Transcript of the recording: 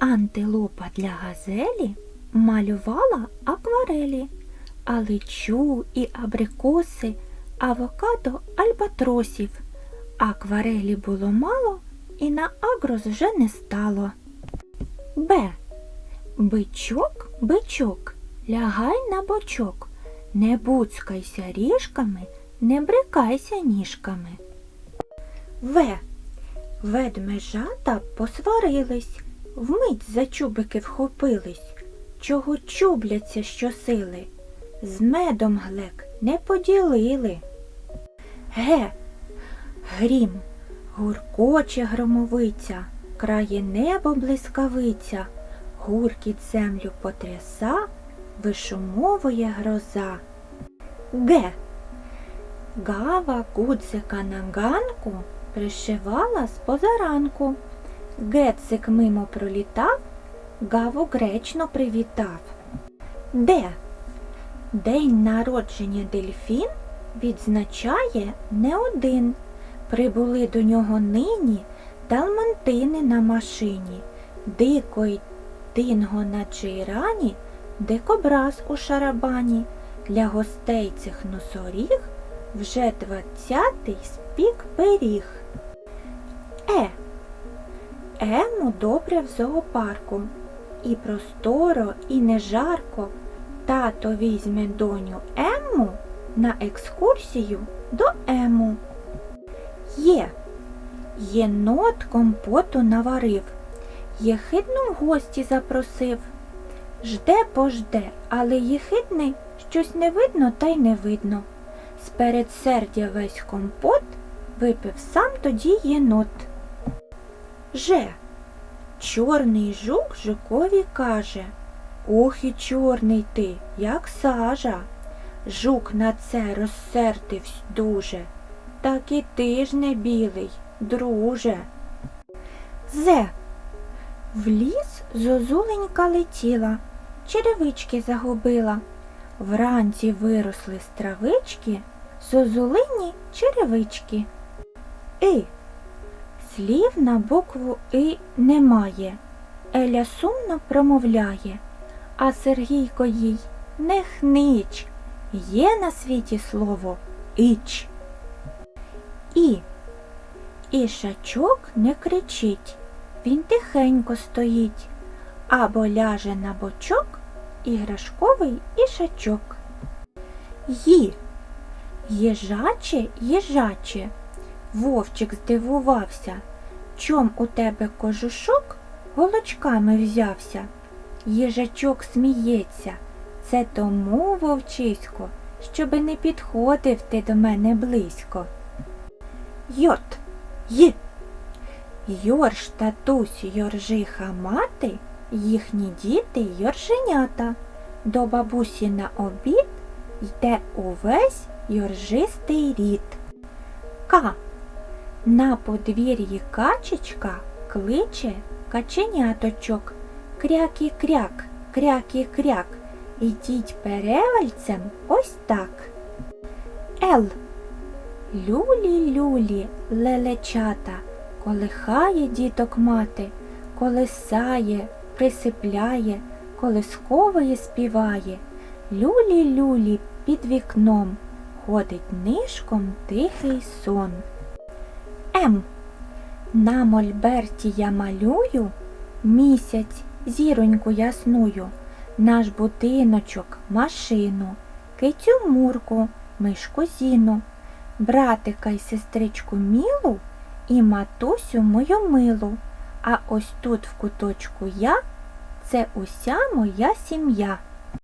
Антилопа для газелі малювала акварелі, а личу і абрикоси, авокадо альбатросів. Акварелі було мало і на агрос вже не стало. Б. Бичок, бичок, лягай на бочок, не буцкайся ріжками, не брикайся ніжками. В. Ведмежата посварились, вмить за чубики вхопились. Чого чубляться щосили? З медом глек не поділили. Ге, грім, гуркоче громовиця, крає небо блискавиця, гуркіт землю потряса, вишумовує гроза. Ге, гава гудзика на ганку пришивала з позаранку. Гецик мимо пролітав, гаву гречно привітав. Де? День народження дельфін відзначає не один. Прибули до нього нині далмантини на машині, дико й динго на джейрані, дикобраз у шарабані. Для гостей цих носоріг вже двадцятий спік пиріг. Е. Ему добре в зоопарку. І просторо, і не жарко. Тато візьме доню Емму на екскурсію до Ему. Є. Єнот компоту наварив, єхидну в гості запросив. Жде пожде, але єхидний щось не видно та й не видно. З передсердя весь компот випив сам тоді єнот. Же. Чорний жук жукові каже Ох і чорний ти, як сажа. Жук на це розсердивсь дуже. Так і ти ж не білий, друже. Зе. В ліс зозуленька летіла, черевички загубила. Вранці виросли з травички, зозулині черевички. И. Слів на букву И немає. Еля сумно промовляє, а Сергійко їй не хнич. Є на світі слово іч. І. Ішачок не кричить, він тихенько стоїть, або ляже на бочок іграшковий ішачок. Ї. Їжаче, їжаче. Вовчик здивувався. Чом у тебе кожушок голочками взявся? Їжачок сміється. Це тому, вовчисько, щоби не підходив ти до мене близько. Йот. Й. Йорш, татусь, йоржиха мати, їхні діти йорженята. До бабусі на обід йде увесь йоржистий рід. К. На подвір'ї качечка кличе каченяточок. Крякі-кряк, крякі-кряк. Ідіть перевальцем ось так. Л. Люлі-люлі, лелечата, колихає діток мати, колисає, присипляє, колискової співає. Люлі-люлі під вікном ходить нишком тихий сон. М. На мольберті я малюю місяць, зіроньку ясную, наш будиночок, машину, кицю мурку, мишку зіну, братика й сестричку мілу і матусю мою милу. А ось тут в куточку я це уся моя сім'я.